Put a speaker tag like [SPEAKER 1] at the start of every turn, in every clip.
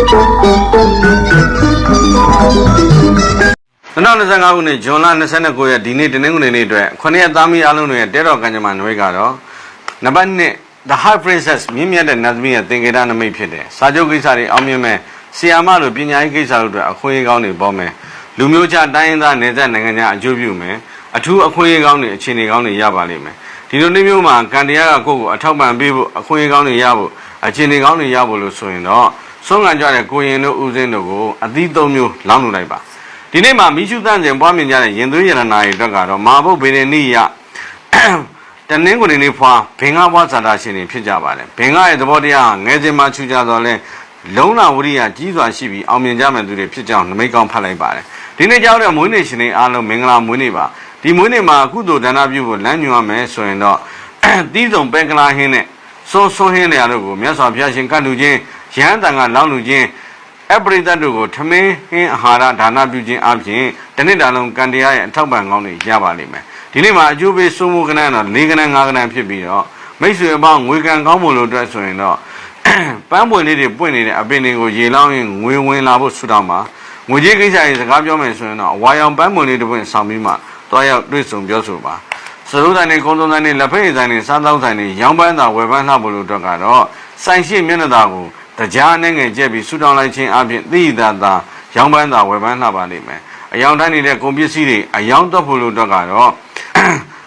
[SPEAKER 1] 2025ခုနှစ်ဇွန်လ29ရက်ဒီနေ့တနင်္ဂနွေနေ့အတွက်ခொနည်းသားမီးအလုံးတွေရဲ့တဲတော်ကံကြမ္မာနမိတ်ကတော့နံပါတ်1 The High Princess မြင့်မြတ်တဲ့နတ်သမီးရဲ့သင်္ကေတနမိတ်ဖြစ်တယ်။စာချုပ်ကိစ္စတွေအောင်မြင်မဲ့ဆီယာမလိုပညာရေးကိစ္စတို့အတွက်အခွင့်အရေးကောင်းတွေပေါ်မယ်။လူမျိုးခြားတိုင်းရင်းသားနယ်စပ်နိုင်ငံခြားအကျိုးပြုမယ်။အထူးအခွင့်အရေးကောင်းတွေအခြေအနေကောင်းတွေရပါလိမ့်မယ်။ဒီလိုနေ့မျိုးမှာကန်တရားကကိုယ့်ကိုအထောက်ပံ့ပေးဖို့အခွင့်အရေးကောင်းတွေရဖို့အခြေအနေကောင်းတွေရဖို့လို့ဆိုရင်တော့ ဆုံးခံကြတဲ့ကိုရင်တို့ဦးစင်းတို့ကိုအသီးသုံးမျိုးလောင်းလို့လိုက်ပါ။ဒီနေ့မှာမိရှုသန့်စင်ပွားမြင်ကြတဲ့ရင်သွေးရတနာတွေအတွက်ကတော့မာဘုတ်ဗေဒနိယတနင်္ဂနွေနေ့ဖွာဘင်္ဂဘွားဇာတာရှင်တွေဖြစ်ကြပါတယ်ဘင်္ဂရဲ့သဘောတရားဟာငယ်စဉ်မှချူကြတော့လဲလုံလဝရိယကြီးစွာရှိပြီးအောင်မြင်ကြမဲ့သူတွေဖြစ်ကြောင်းနမိတ်ကောင်းဖတ်လိုက်ပါတယ်ဒီနေ့ကြောက်တဲ့မွေးနေ့ရှင်တွေအားလုံးမင်္ဂလာမွေးနေ့ပါဒီမွေးနေ့မှာကုသိုလ်ဒါနပြုဖို့လမ်းညွှန်ရမယ်ဆိုရင်တော့တီးစုံပဲကလာဟင်းနဲ့စွန်းစွန်းဟင်းတွေအားလုံးကိုမြတ်စွာဘုရားရှင်ကတ်လူချင်း ရဟန်းတန်ကလောင်းလူချင်းအပရိသတ်တို့ကိုထမင်းဟင်းအာဟာရဒါနပြုခြင်းအပြင်တနေ့တာလုံးကံတရားရဲ့အထောက်ပံ့ကောင်းတွေရပါလိမ့်မယ်ဒီနေ့မှာအကျိုးပေးစိုးမိုးကနန်းတော့၄ကနန်း၅ကနန်းဖြစ်ပြီးတော့မိတ်ဆွေအပေါင်းငွေကံကောင်းဖို့လို့အတွက်ဆိုရင်တော့ပန်းပွင့်လေးတွေပွင့်နေတဲ့အပင်တွေကိုရေလောင်းရင်ငွေဝင်လာဖို့ဆုတောင်းပါငွေကြီးကိစ္စရေးစကားပြောမယ်ဆိုရင်တော့အဝါရောင်ပန်းပွင့်လေးတစ်ပွင့်ဆောင်ပြီးမှတွားရောက်တွေ့ဆုံပြောဆိုပါစရုပ်တိုင်းတွေကုန်းစုံတိုင်းတွေလက်ဖက်ရည်တိုင်းတွေစားသောက်တိုင်းတွေရောင်းပန်းတာဝယ်ပန်းလှဖို့လို့အတွက်ကတော့ဆိုင်ရှိမျက်နှာသာကိုတရားနဲ့ငယ်ကျက်ပြီးဆုတောင်းလိုက်ခြင်းအပြင်သိရတာရောင်းပန်းတာဝယ်ပန်းလှပါလိမ့်မယ်အယောင်တိုင်းနေတဲ့ကုန်ပစ္စည်းတွေအယောင်တော့ဖို့လို့အတွက်ကတော့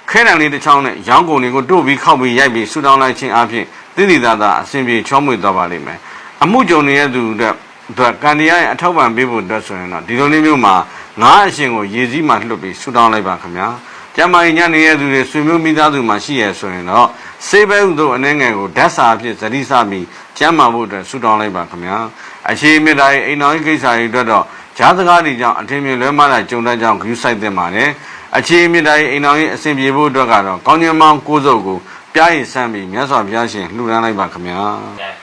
[SPEAKER 1] ခဲတံလေးတစ်ချောင်းနဲ့ရောင်းကုန်တွေကိုတို့ပြီးခောက်ပြီးရိုက်ပြီးဆူတောင်းလိုက်ခြင်းအပြင်သိသိသာသာအစဉ်ပြေချောမွေ့သွားပါလိမ့်မယ်အမှုကြုံနေတဲ့သူတို့တို့ကန်တရားရဲ့အထောက်ပံ့ပေးဖို့အတွက်ဆိုရင်တော့ဒီလိုလေးမျိုးမှာငါးအရှင်ကိုရေစည်းမှလွတ်ပြီးဆူတောင်းလိုက်ပါခင်ဗျာ ကျမကြီးညနေတဲ့သူတွေဆွေမျိုးမိသားစုမှာရှိရဆိုရင်တော့စေဘဲဥတို့အနေငယ်ကိုဓာတ်စာအဖြစ်ဇတိစပြီးကျမ်းမာဖို့အတွက်ဆူတောင်းလိုက်ပါခင်ဗျာအခြေမြတ်တိုင်းအိမ်တော်ကြီးကိစ္စတွေအတွက်တော့ဈာစကားတွေကြောင့်အထင်မြင်လွဲမှားတဲ့ကြုံတဲ့ကြောင့်ဂရုစိုက်တင်ပါတယ်အခြေမြင့်တိုင်းအိမ်တော်ကြီးအစဉ်ပြေဖို့အတွက်ကတော့ကောင်းကျင်မောင်းကိုးစုပ်ကိုပြားရည်ဆန်းပြီးမြတ်စွာဘုရားရှင်လှူဒန်းလိုက်ပါခင်ဗျာ
[SPEAKER 2] ကဲ